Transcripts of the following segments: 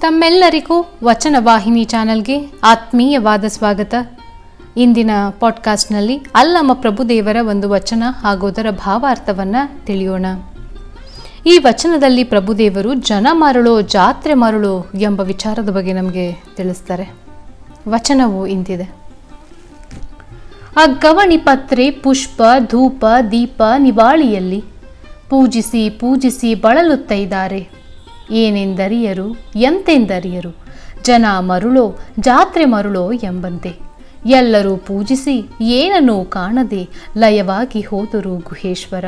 ತಮ್ಮೆಲ್ಲರಿಗೂ ವಚನ ವಾಹಿನಿ ಚಾನೆಲ್ಗೆ ಆತ್ಮೀಯವಾದ ಸ್ವಾಗತ. ಇಂದಿನ ಪಾಡ್ಕಾಸ್ಟ್ನಲ್ಲಿ ಅಲ್ಲಮ್ಮ ಪ್ರಭುದೇವರ ಒಂದು ವಚನ ಹಾಗೂ ಅದರ ಭಾವಾರ್ಥವನ್ನು ತಿಳಿಯೋಣ. ಈ ವಚನದಲ್ಲಿ ಪ್ರಭುದೇವರು ಜನ ಮರಳೋ ಜಾತ್ರೆ ಮರಳೋ ಎಂಬ ವಿಚಾರದ ಬಗ್ಗೆ ನಮಗೆ ತಿಳಿಸ್ತಾರೆ. ವಚನವು ಇಂತಿದೆ. ಅಗ್ಗವಣಿ ಪತ್ರೆ, ಪುಷ್ಪ, ಧೂಪ, ದೀಪ, ನಿವಾಳಿಯಲ್ಲಿ ಪೂಜಿಸಿ ಪೂಜಿಸಿ ಬಳಲುತ್ತೈದ್ದಾರೆ ಏನೆಂದರಿಯರು? ಎಂತೆಂದರಿಯರು? ಜನ ಮರುಳೋ, ಜಾತ್ರೆ ಮರುಳೋ ಎಂಬಂತೆ. ಎಲ್ಲರೂ ಪೂಜಿಸಿ ಏನನ್ನೂ ಕಾಣದೆ ಲಯವಾಗಿ ಹೋದರು ಗುಹೇಶ್ವರ.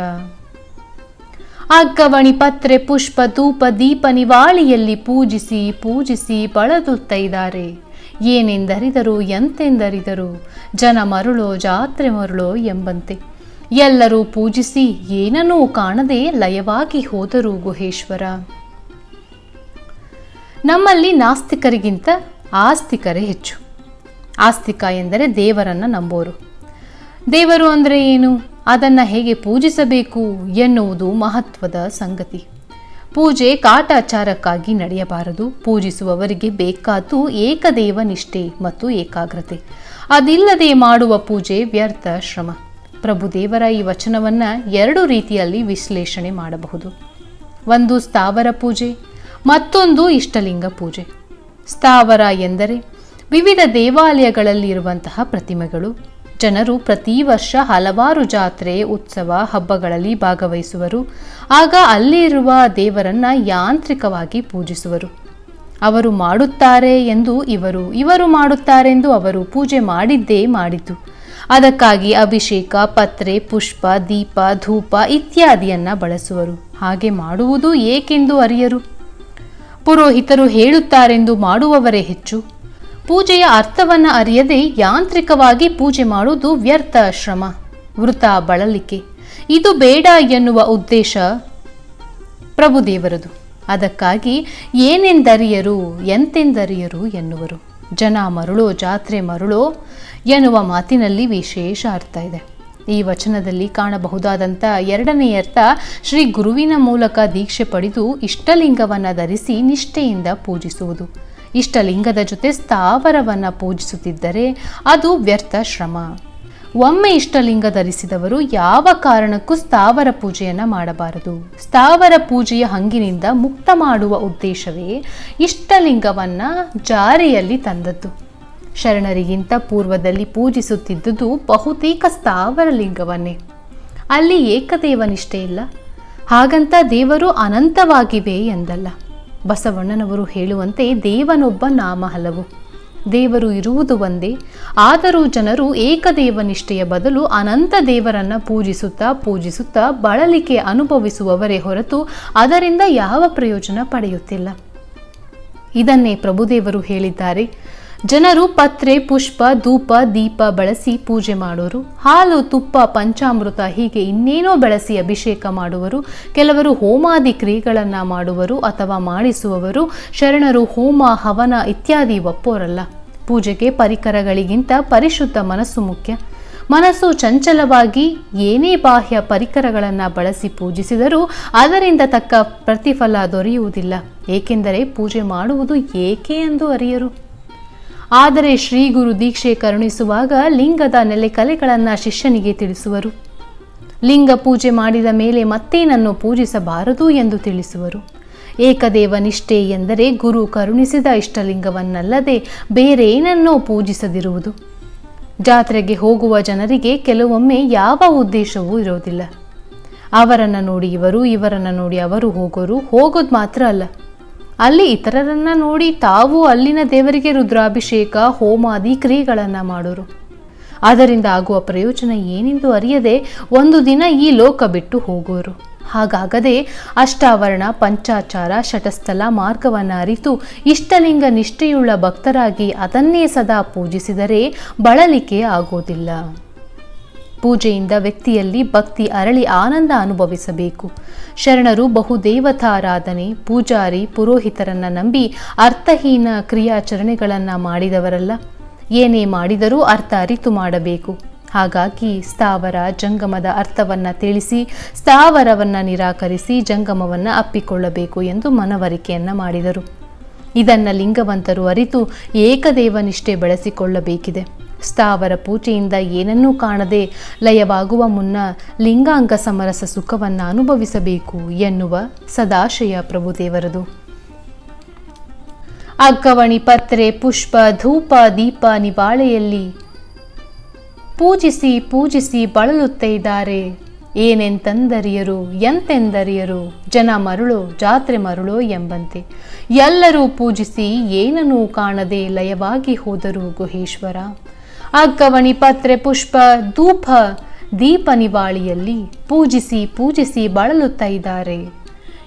ಅಗ್ಗವಣಿ ಪತ್ರೆ, ಪುಷ್ಪ, ಧೂಪ, ದೀಪ ನಿವಾಳಿಯಲ್ಲಿ ಪೂಜಿಸಿ ಪೂಜಿಸಿ ಬಳಲುತ್ತೈದ್ದಾರೆ ಏನೆಂದರಿದರು, ಎಂತೆಂದರಿದರು? ಜನ ಮರುಳೋ, ಜಾತ್ರೆ ಮರುಳೋ ಎಂಬಂತೆ. ಎಲ್ಲರೂ ಪೂಜಿಸಿ ಏನನ್ನೂ ಕಾಣದೆ ಲಯವಾಗಿ ಹೋದರು ಗುಹೇಶ್ವರ. ನಮ್ಮಲ್ಲಿ ನಾಸ್ತಿಕರಿಗಿಂತ ಆಸ್ತಿಕರೇ ಹೆಚ್ಚು. ಆಸ್ತಿಕ ಎಂದರೆ ದೇವರನ್ನು ನಂಬೋರು. ದೇವರು ಅಂದರೆ ಏನು? ಅದನ್ನು ಹೇಗೆ ಪೂಜಿಸಬೇಕು ಎನ್ನುವುದು ಮಹತ್ವದ ಸಂಗತಿ. ಪೂಜೆ ಕಾಟಾಚಾರಕ್ಕಾಗಿ ನಡೆಯಬಾರದು. ಪೂಜಿಸುವವರಿಗೆ ಬೇಕಾದ್ದು ಏಕದೇವ ನಿಷ್ಠೆ ಮತ್ತು ಏಕಾಗ್ರತೆ. ಅದಿಲ್ಲದೆ ಮಾಡುವ ಪೂಜೆ ವ್ಯರ್ಥ ಶ್ರಮ. ಪ್ರಭುದೇವರ ಈ ವಚನವನ್ನು ಎರಡು ರೀತಿಯಲ್ಲಿ ವಿಶ್ಲೇಷಣೆ ಮಾಡಬಹುದು. ಒಂದು ಸ್ಥಾವರ ಪೂಜೆ ಮತ್ತೊಂದು ಇಷ್ಟಲಿಂಗ ಪೂಜೆ. ಸ್ಥಾವರ ಎಂದರೆ ವಿವಿಧ ದೇವಾಲಯಗಳಲ್ಲಿರುವಂತಹ ಪ್ರತಿಮೆಗಳು. ಜನರು ಪ್ರತಿ ವರ್ಷ ಹಲವಾರು ಜಾತ್ರೆ, ಉತ್ಸವ ಹಬ್ಬಗಳಲ್ಲಿ ಭಾಗವಹಿಸುವರು. ಆಗ ಅಲ್ಲಿರುವ ದೇವರನ್ನು ಯಾಂತ್ರಿಕವಾಗಿ ಪೂಜಿಸುವರು. ಅವರು ಮಾಡುತ್ತಾರೆ ಎಂದು ಇವರು ಇವರು ಮಾಡುತ್ತಾರೆಂದು ಅವರು ಪೂಜೆ ಮಾಡಿದ್ದೇ ಮಾಡಿದ್ದು ಅದಕ್ಕಾಗಿ ಅಭಿಷೇಕ, ಪತ್ರೆ, ಪುಷ್ಪ, ದೀಪ, ಧೂಪ ಇತ್ಯಾದಿಯನ್ನ ಬಳಸುವರು. ಹಾಗೆ ಮಾಡುವುದು ಏಕೆಂದು ಅರಿಯರು? ಪುರೋಹಿತರು ಹೇಳುತ್ತಾರೆಂದು ಮಾಡುವವರೇ ಹೆಚ್ಚು. ಪೂಜೆಯ ಅರ್ಥವನ್ನು ಅರಿಯದೆ ಯಾಂತ್ರಿಕವಾಗಿ ಪೂಜೆ ಮಾಡುವುದು ವ್ಯರ್ಥ ಶ್ರಮ. ವೃತ ಬಳಲಿಕೆ. ಇದು ಬೇಡ ಎನ್ನುವ ಉದ್ದೇಶ ಪ್ರಭುದೇವರದು. ಅದಕ್ಕಾಗಿ ಏನೆಂದರಿಯರು, ಎಂತೆಂದರಿಯರು ಎನ್ನುವರು. ಜನ ಮರುಳೋ, ಜಾತ್ರೆ ಮರುಳೋ ಎನ್ನುವ ಮಾತಿನಲ್ಲಿ ವಿಶೇಷ ಅರ್ಥ ಇದೆ. ಈ ವಚನದಲ್ಲಿ ಕಾಣಬಹುದಾದಂಥ ಎರಡನೇ ಅರ್ಥ, ಶ್ರೀ ಗುರುವಿನ ಮೂಲಕ ದೀಕ್ಷೆ ಪಡೆದು ಇಷ್ಟಲಿಂಗವನ್ನು ಧರಿಸಿ ನಿಷ್ಠೆಯಿಂದ ಪೂಜಿಸುವುದು. ಇಷ್ಟಲಿಂಗದ ಜೊತೆ ಸ್ಥಾವರವನ್ನು ಪೂಜಿಸುತ್ತಿದ್ದರೆ ಅದು ವ್ಯರ್ಥ ಶ್ರಮ. ಒಮ್ಮೆ ಇಷ್ಟಲಿಂಗ ಧರಿಸಿದವರು ಯಾವ ಕಾರಣಕ್ಕೂ ಸ್ಥಾವರ ಪೂಜೆಯನ್ನು ಮಾಡಬಾರದು. ಸ್ಥಾವರ ಪೂಜೆಯ ಹಂಗಿನಿಂದ ಮುಕ್ತ ಮಾಡುವ ಉದ್ದೇಶವೇ ಇಷ್ಟಲಿಂಗವನ್ನು ಜಾರಿಯಲ್ಲಿ ತಂದದ್ದು. ಶರಣರಿಗಿಂತ ಪೂರ್ವದಲ್ಲಿ ಪೂಜಿಸುತ್ತಿದ್ದುದು ಬಹುತೇಕ ಸ್ಥಾವರಲಿಂಗವನ್ನೇ. ಅಲ್ಲಿ ಏಕದೇವ ನಿಷ್ಠೆ ಇಲ್ಲ. ಹಾಗಂತ ದೇವರು ಅನಂತವಾಗಿವೆ ಎಂದಲ್ಲ. ಬಸವಣ್ಣನವರು ಹೇಳುವಂತೆ ದೇವನೊಬ್ಬ ನಾಮ ಹಲವು ದೇವರು ಇರುವುದು ಒಂದೇ. ಆದರೂ ಜನರು ಏಕದೇವ ನಿಷ್ಠೆಯ ಬದಲು ಅನಂತ ದೇವರನ್ನ ಪೂಜಿಸುತ್ತಾ ಪೂಜಿಸುತ್ತಾ ಬಳಲಿಕೆ ಅನುಭವಿಸುವವರೇ ಹೊರತು ಅದರಿಂದ ಯಾವ ಪ್ರಯೋಜನ ಪಡೆಯುತ್ತಿಲ್ಲ. ಇದನ್ನೇ ಪ್ರಭುದೇವರು ಹೇಳಿದ್ದಾರೆ. ಜನರು ಪತ್ರೆ, ಪುಷ್ಪ, ಧೂಪ, ದೀಪ ಬಳಸಿ ಪೂಜೆ ಮಾಡೋರು. ಹಾಲು, ತುಪ್ಪ, ಪಂಚಾಮೃತ ಹೀಗೆ ಇನ್ನೇನೋ ಬಳಸಿ ಅಭಿಷೇಕ ಮಾಡುವರು. ಕೆಲವರು ಹೋಮಾದಿ ಕ್ರಿಯೆಗಳನ್ನು ಮಾಡುವರು ಅಥವಾ ಮಾಡಿಸುವವರು. ಶರಣರು ಹೋಮ, ಹವನ ಇತ್ಯಾದಿ ಒಪ್ಪೋರಲ್ಲ. ಪೂಜೆಗೆ ಪರಿಕರಗಳಿಗಿಂತ ಪರಿಶುದ್ಧ ಮನಸ್ಸು ಮುಖ್ಯ. ಮನಸ್ಸು ಚಂಚಲವಾಗಿ ಏನೇ ಬಾಹ್ಯ ಪರಿಕರಗಳನ್ನು ಬಳಸಿ ಪೂಜಿಸಿದರೂ ಅದರಿಂದ ತಕ್ಕ ಪ್ರತಿಫಲ ದೊರೆಯುವುದಿಲ್ಲ. ಏಕೆಂದರೆ ಪೂಜೆ ಮಾಡುವುದು ಏಕೆ ಎಂದು ಅರಿಯರು. ಆದರೆ ಶ್ರೀ ಗುರು ದೀಕ್ಷೆ ಕರುಣಿಸುವಾಗ ಲಿಂಗದ ನೆಲೆಕಲೆಗಳನ್ನು ಶಿಷ್ಯನಿಗೆ ತಿಳಿಸುವರು. ಲಿಂಗ ಪೂಜೆ ಮಾಡಿದ ಮೇಲೆ ಮತ್ತೇನನ್ನು ಪೂಜಿಸಬಾರದು ಎಂದು ತಿಳಿಸುವರು. ಏಕದೇವ ನಿಷ್ಠೆ ಎಂದರೆ ಗುರು ಕರುಣಿಸಿದ ಇಷ್ಟಲಿಂಗವನ್ನಲ್ಲದೆ ಬೇರೇನನ್ನೋ ಪೂಜಿಸದಿರುವುದು. ಜಾತ್ರೆಗೆ ಹೋಗುವ ಜನರಿಗೆ ಕೆಲವೊಮ್ಮೆ ಯಾವ ಉದ್ದೇಶವೂ ಇರೋದಿಲ್ಲ ಅವರನ್ನು ನೋಡಿ ಇವರು, ಇವರನ್ನು ನೋಡಿ ಅವರು ಹೋಗೋರು, ಹೋಗೋದು ಮಾತ್ರ ಅಲ್ಲ. ಅಲ್ಲಿ ಇತರರನ್ನ ನೋಡಿ ತಾವು ಅಲ್ಲಿನ ದೇವರಿಗೆ ರುದ್ರಾಭಿಷೇಕ, ಹೋಮಾದಿ ಕ್ರಿಯೆಗಳನ್ನು ಮಾಡೋರು. ಅದರಿಂದ ಆಗುವ ಪ್ರಯೋಜನ ಏನೆಂದು ಅರಿಯದೆ ಒಂದು ದಿನ ಈ ಲೋಕ ಬಿಟ್ಟು ಹೋಗೋರು. ಹಾಗಾಗದೆ ಅಷ್ಟಾವರಣ, ಪಂಚಾಚಾರ ಶಟಸ್ಥಲ ಮಾರ್ಗವನ್ನು ಅರಿತು ಇಷ್ಟಲಿಂಗ ನಿಷ್ಠೆಯುಳ್ಳ ಭಕ್ತರಾಗಿ ಅದನ್ನೇ ಸದಾ ಪೂಜಿಸಿದರೆ ಬಳಲಿಕೆ ಆಗೋದಿಲ್ಲ. ಪೂಜೆಯಿಂದ ವ್ಯಕ್ತಿಯಲ್ಲಿ ಭಕ್ತಿ ಅರಳಿ ಆನಂದ ಅನುಭವಿಸಬೇಕು. ಶರಣರು ಬಹುದೇವತಾರಾಧನೆ ಪೂಜಾರಿ, ಪುರೋಹಿತರನ್ನ ನಂಬಿ ಅರ್ಥಹೀನ ಕ್ರಿಯಾಚರಣೆಗಳನ್ನು ಮಾಡಿದವರಲ್ಲ. ಏನೇ ಮಾಡಿದರೂ ಅರ್ಥ ಅರಿತು ಮಾಡಬೇಕು. ಹಾಗಾಗಿ ಸ್ಥಾವರ, ಜಂಗಮದ ಅರ್ಥವನ್ನು ತಿಳಿಸಿ, ಸ್ಥಾವರವನ್ನು ನಿರಾಕರಿಸಿ ಜಂಗಮವನ್ನು ಅಪ್ಪಿಕೊಳ್ಳಬೇಕು ಎಂದು ಮನವರಿಕೆಯನ್ನು ಮಾಡಿದರು. ಇದನ್ನು ಲಿಂಗವಂತರು ಅರಿತು ಏಕದೇವನಿಷ್ಠೆ ಬೆಳೆಸಿಕೊಳ್ಳಬೇಕಿದೆ. ಸ್ಥಾವರ ಪೂಜೆಯಿಂದ ಏನನ್ನೂ ಕಾಣದೆ ಲಯವಾಗುವ ಮುನ್ನ ಲಿಂಗಾಂಗ ಸಮರಸ ಸುಖವನ್ನು ಅನುಭವಿಸಬೇಕು ಎನ್ನುವ ಸದಾಶಯ ಪ್ರಭುದೇವರದು ಅಗ್ಗವಣಿ ಪತ್ರೆ, ಪುಷ್ಪ, ಧೂಪ, ದೀಪ ನಿವಾಳೆಯಲ್ಲಿ ಪೂಜಿಸಿ ಪೂಜಿಸಿ ಬಳಲುತ್ತಿದ್ದಾರೆ. ಏನೆಂತಂದರಿಯರು, ಎಂತೆಂದರಿಯರು, ಜನ ಮರುಳೋ, ಜಾತ್ರೆ ಮರುಳೋ ಎಂಬಂತೆ. ಎಲ್ಲರೂ ಪೂಜಿಸಿ ಏನನ್ನೂ ಕಾಣದೆ ಲಯವಾಗಿ ಹೋದರು ಗುಹೇಶ್ವರ. ಅಗ್ಗವಣಿ ಪತ್ರೆ, ಪುಷ್ಪ, ಧೂಪ, ದೀಪ ನಿವಾಳಿಯಲ್ಲಿ ಪೂಜಿಸಿ ಪೂಜಿಸಿ ಬಳಲುತ್ತಾ ಇದ್ದಾರೆ.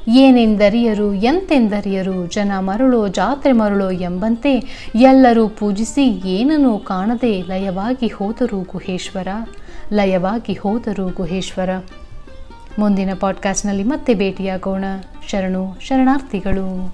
ಏನೆಂದರಿಯರು, ಎಂತೆಂದರಿಯರು, ಜನ ಮರುಳೋ, ಜಾತ್ರೆ ಮರುಳೋ ಎಂಬಂತೆ ಎಲ್ಲರೂ ಪೂಜಿಸಿ ಏನನ್ನೂ ಕಾಣದೆ ಲಯವಾಗಿ ಹೋದರು ಗುಹೇಶ್ವರ. ಲಯವಾಗಿ ಹೋದರು ಗುಹೇಶ್ವರ. ಮುಂದಿನ ಪಾಡ್ಕಾಸ್ಟ್ನಲ್ಲಿ ಮತ್ತೆ ಭೇಟಿಯಾಗೋಣ. ಶರಣು, ಶರಣಾರ್ಥಿಗಳು.